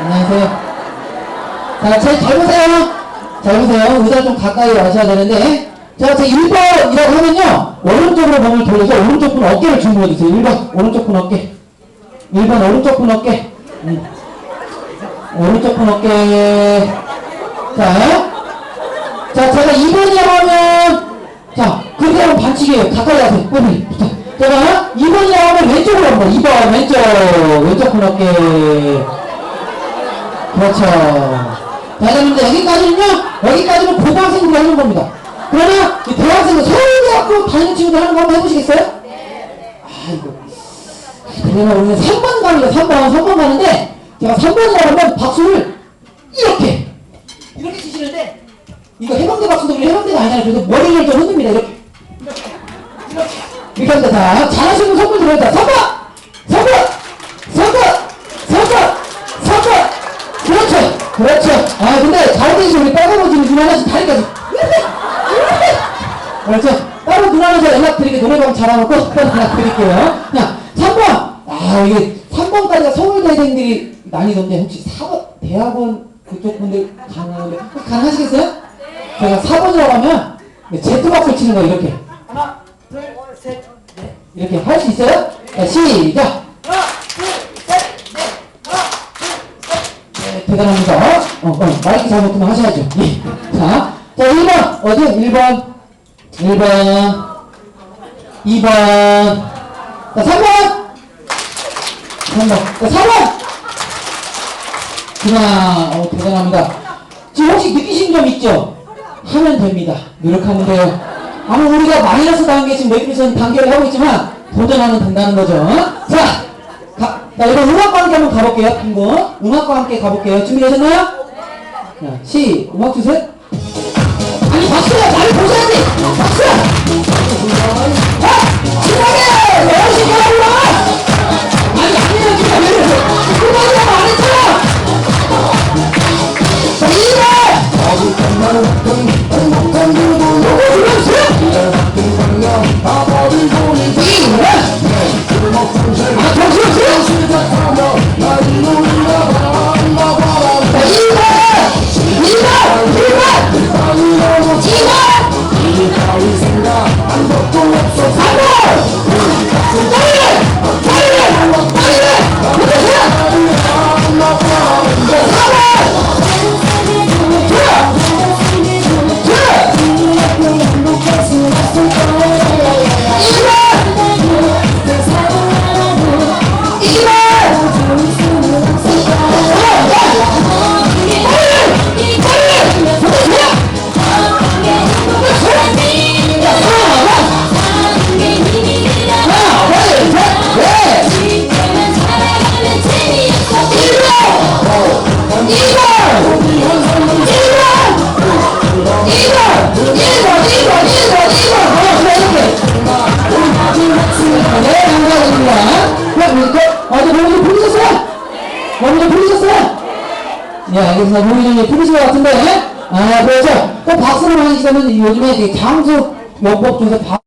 안녕하세요. 자, 제, 잘 보세요. 잘 보세요. 의자 좀 가까이 와셔야 되는데. 자, 제 1번이라고 하면요. 오른쪽으로 몸을 돌려서 오른쪽 분 어깨를 주물러 주세요. 1번, 오른쪽 분 어깨. 1번, 오른쪽 분 어깨. 음. 오른쪽 분 어깨. 자. 자, 제가 2번이라고 하면, 자, 그렇게 하면 반칙이에요. 가까이 가세요. 부터. 제가 2번이라고 하면 왼쪽으로 한번. 2번, 왼쪽. 왼쪽 분 어깨. 그렇죠. 자, 여러분들 여기까지는요, 여기까지는 고등학생들이 하는 겁니다. 그러나, 이 대학생들, 서울대학교 다니는 친구들 하는 거 한번 해보시겠어요? 아이고. 그러면 우리는 3번 갑니다, 3번. 3번 가는데, 제가 3번이라고 하면 박수를 이렇게. 이렇게 치시는데, 이거 해병대 박수도 우리 해병대가 아니잖아요. 그래서 머리를 좀 흔듭니다, 이렇게. 이렇게. 이렇게. 합니다. 자, 잘하시는 선물. 3번! 3번! 3번! 3번! 3번! 그렇죠. 아, 근데 잘되시 우리 빨간머지는 눈 하나씩 다리까지. 그렇죠. 따로 눈 하나서 연락드리게 노래방 잘하고 연락드릴게요. 자, 3번. 아, 이게 3번까지가 서울대생들이 난이던데 혹시 4번, 대학원 그쪽 분들 가능한데, 가능하시겠어요? 제가 4번이라고 하면 네, 제트박스 치는 거 이렇게. 하나, 둘, 셋, 넷. 이렇게 할 수 있어요? 자, 시작. 하나, 둘, 셋, 넷. 하나, 네, 대단합니다. 어, 어, 마이크 잘못하면 하셔야죠. 예. 자, 자, 1번. 어디? 1번. 1번. 2번. 자, 3번. 3번. 자, 4번. 그냥, 어, 대단합니다. 지금 혹시 느끼신 점 있죠? 하면 됩니다. 노력하면 돼요. 아마 우리가 마이너스 단계 지금 매트리선 단계를 하고 있지만 도전하면 된다는 거죠. 자, 가, 자, 이번 음악과 함께 한번 가볼게요. 한번 음악과 함께 가볼게요. 준비되셨나요? 자, 시, 음악 주세요. 아니, 박수야! 나를 보셔야지! 박수! 자, 신나게! 열심히 하고 아니, 아니에요, 진짜 왜 이러세요? 음악이라고 안 했잖아! 자, 2번! 누구 불러주세요? 네, 몸이 풀리셨어요? 네, 알겠습니다. 좀 풀리신 것 같은데. 아, 그렇죠. 또 박수를 많이 치면 요즘에 이 장수 요법 중에서 박